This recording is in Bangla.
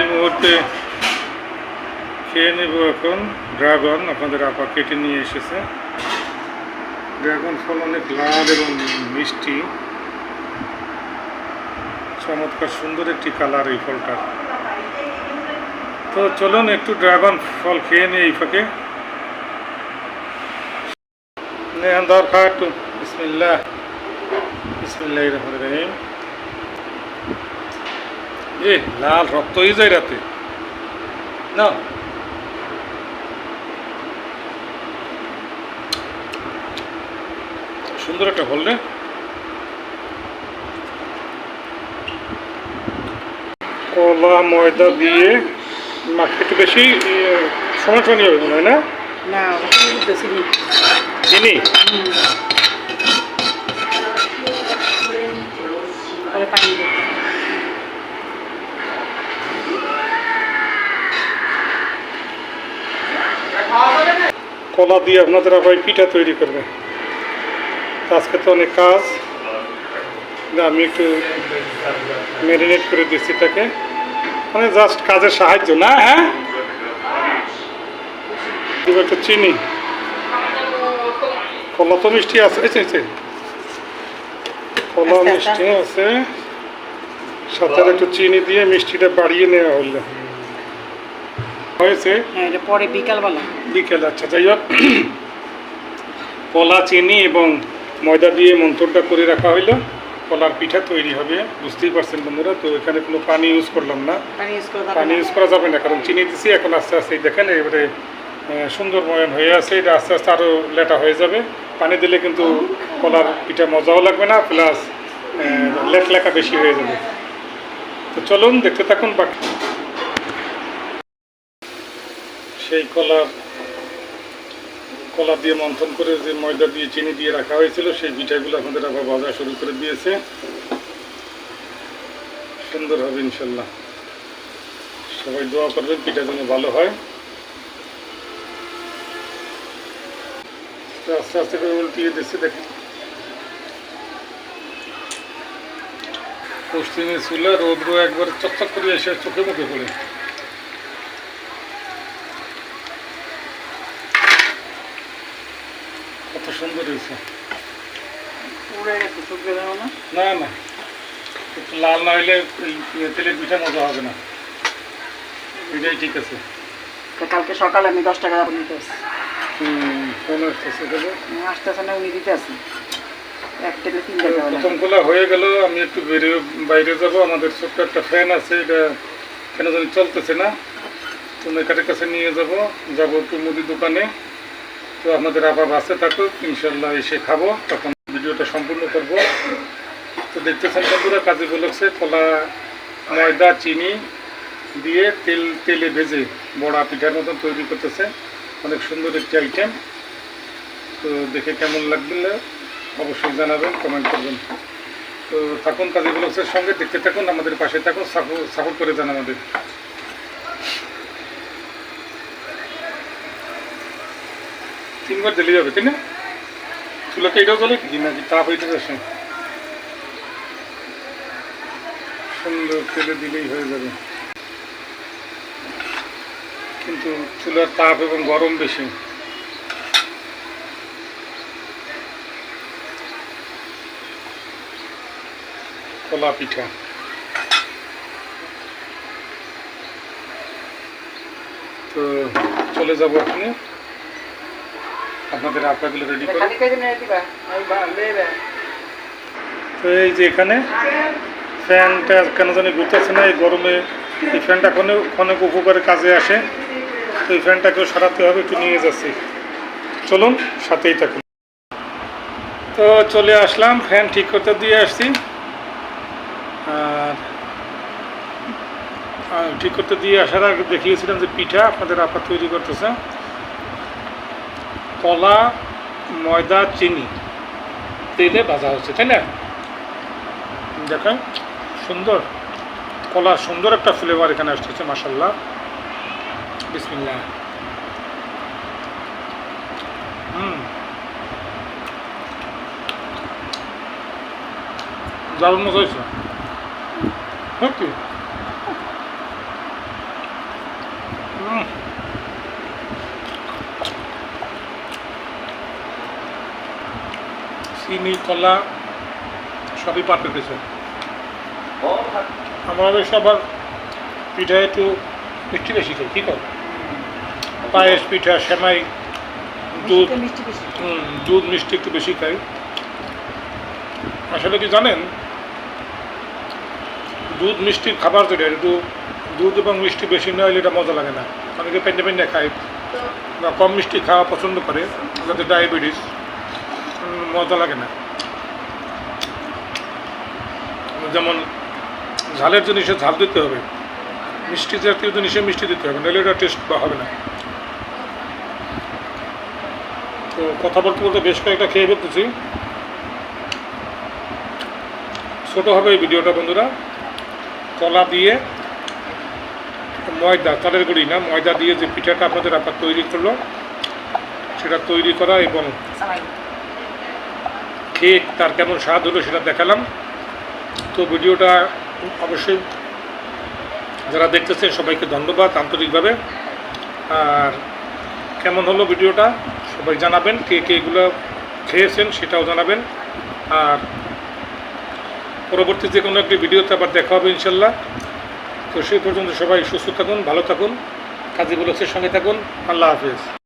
এই মুহূর্তে খেয়ে নেব এখন। ড্রাগন আপনাদের আপা কেটে নিয়ে এসেছে। ড্রাগন ফল অনেক লাল এবং মিষ্টি। চমৎকার, সুন্দর একটি কালার এই ফলটা তো চলুন একটু ড্রাগন ফল খেয়ে নিই এই ফাঁকে। নেহান দর খা একটু। বিসমিল্লাহ। বিসমিল্লাহ রহমান রহিম। এ লাল রক্ত হয়ে যায় রাতে না সুন্দর একটা ফল রে কলা ময়দা দিয়ে মাখতে একটু বেশি টানি হবে মনে হয় না? চিনি? কলা দিয়ে আপনাদের আবার পিঠা তৈরি করবে। আজকে তো অনেক কাজ। আমি একটু ম্যারিনেট করে দিচ্ছি তাকে মানে জাস্ট কাজের সাহায্য না হ্যাঁ? একটু চিনি। কলা তো মিষ্টি আছে কলা আস্তে আস্তে। মিষ্টি আছে। সাথে একটু চিনি দিয়ে মিষ্টিটা বাড়িয়ে নেওয়া হলো। হয়েছে? হ্যাঁ পরে বিকালবেলা। বিকেল আচ্ছা যাই হোক কলা চিনি এবং ময়দা দিয়ে মন্থরটা করে রাখা হইল। কলার পিঠা তৈরি হবে বুঝতেই পারছেন বন্ধুরা তো এখানে কোনো পানি ইউজ করলাম না। পানি ইউজ করে যাবে না। কারণ চিনি দিছি এখন আস্তে আস্তে দেখেন এবারে সুন্দর ময়ন হয়ে আছে এটা আস্তে আস্তে আরও লেটা হয়ে যাবে। পানি দিলে কিন্তু কলার পিঠা মজাও লাগবে না প্লাস লেখ লেখা বেশি হয়ে যাবে। তো চলুন দেখতে থাকুন বাকি। সেই কলা কলা দিয়ে মন্থন করে যে ময়দা দিয়ে চিনি দিয়ে রাখা হয়েছিল, সেই পিঠাগুলো আমাদের আবার ভাজা শুরু করে দিয়েছে। সুন্দর হবে ইনশাল্লাহ। সবাই দোয়া করবেন, পিঠা যেন ভালো হয়। আস্তে আস্তে করে উল্টিয়ে দিচ্ছে, দেখেন। পশ্চিমে চুলা, রৌদ্র একবার চকচক করে এসে চোখে মুখে পড়ে। না। না একটু লাল না হইলে এই তেলের পিঠা মজা হবে না। এটাই ঠিক আছে। কালকে সকালে আমি দশ টাকা আসতেছে না উনি দিতে আসি প্রথম খোলা হয়ে গেল আমি একটু বেরিয়ে বাইরে যাব। আমাদের ছোট্ট একটা ফ্যান আছে এটা কেন জানি চলতেছে না। তো মেকারের কাছে নিয়ে যাব। যাব একটু মুদি দোকানে। তো আপনাদের আবার বাসে থাকুক ইনশাল্লাহ এসে খাব, তখন ভিডিওটা সম্পূর্ণ করব। তো দেখতেছেন বন্ধুরা, কাজে বলেছে, কলা, ময়দা, চিনি দিয়ে তেল, তেলে ভেজে বড়া পিঠার মতন তৈরি করতেছে। অনেক সুন্দর একটি আইটেম। তো দেখে কেমন লাগবে অবশ্যই জানাবেন কমেন্ট করবেন। তো থাকুন কাজী ব্লগসের সঙ্গে, দেখতে থাকুন, আমাদের পাশে থাকুন সাপোর্ট করে যান আমাদের। তিনবার দিলে যাবে, তাই না? চুলাকে এটাও চলে কি? নাকি তাপ হইতে যাচ্ছে সুন্দর তেলে দিলেই হয়ে যাবে। কিন্তু চুলার তাপ এবং গরম বেশি। কলা পিঠা। তো চলে যাব এখানে। আপনাদের আপাগুলো রেডি করে তো এই যে এখানে ফ্যানটা কেন জানি ঘুরতেছে না এই গরমে এই ফ্যানটা অনেক অনেক উপকারে কাজে আসে। তো এই ফ্যানটাকেও সারাতে হবে একটু নিয়ে যাচ্ছি। চলুন সাথেই থাকুন। তো চলে আসলাম ফ্যান ঠিক করতে দিয়ে আসছি। আর ঠিক করতে দিয়ে আসার আগে দেখিয়েছিলাম যে পিঠা আপনাদের আপা তৈরি করতেছে। কলা, ময়দা, চিনি। তেলে ভাজা হচ্ছে, তাই না? দেখেন, সুন্দর। কলা, সুন্দর একটা ফ্লেভার এখানে আসতেছে মাসাল্লাহ বিসমিল্লাহ। হুম। দারুণ মজা হয়েছে। সত্যি চিনি কলা সবই পারফেক্ট হয়েছে। আমাদের সবার পিঠা একটু মিষ্টি বেশি খাই কী কর? পায়েস পিঠা সেমাই দুধ দুধ মিষ্টি একটু বেশি খাই। আসলে কি জানেন দুধ মিষ্টি খাবার যেটা একটু দুধ এবং মিষ্টি বেশি না হলে এটা মজা লাগে না। অনেকে পেন্ডে পেন্ডে খায় বা কম মিষ্টি খাওয়া পছন্দ করে যাতে ডায়াবেটিস মজা লাগে না। যেমন ঝালের জিনিসে ঝাল দিতে হবে, মিষ্টি জাতীয় জিনিসে মিষ্টি দিতে হবে, নাহলে এটা টেস্ট বা হবে না। তো কথা বলতে বলতে বেশ কয়েকটা খেয়ে ফেলতেছি। ছোটো হবে এই ভিডিওটা বন্ধুরা। কলা দিয়ে ময়দা, তালের গুঁড়ি না, ময়দা দিয়ে যে পিঠাটা আপনাদের আপনার তৈরি করল, সেটা তৈরি করা এবং খেয়ে তার কেমন স্বাদ হলো সেটা দেখালাম। তো ভিডিওটা অবশ্যই যারা দেখতেছেন, সবাইকে ধন্যবাদ আন্তরিকভাবে। আর কেমন হলো ভিডিওটা সবাই জানাবেন, কে কে এগুলো খেয়েছেন সেটাও জানাবেন। আর পরবর্তী যে কোনো একটি ভিডিওতে আবার দেখা হবে ইনশাল্লাহ। তো সেই পর্যন্ত সবাই সুস্থ থাকুন, ভালো থাকুন। কাজী বলেছে সঙ্গে থাকুন। আল্লাহ হাফিজ।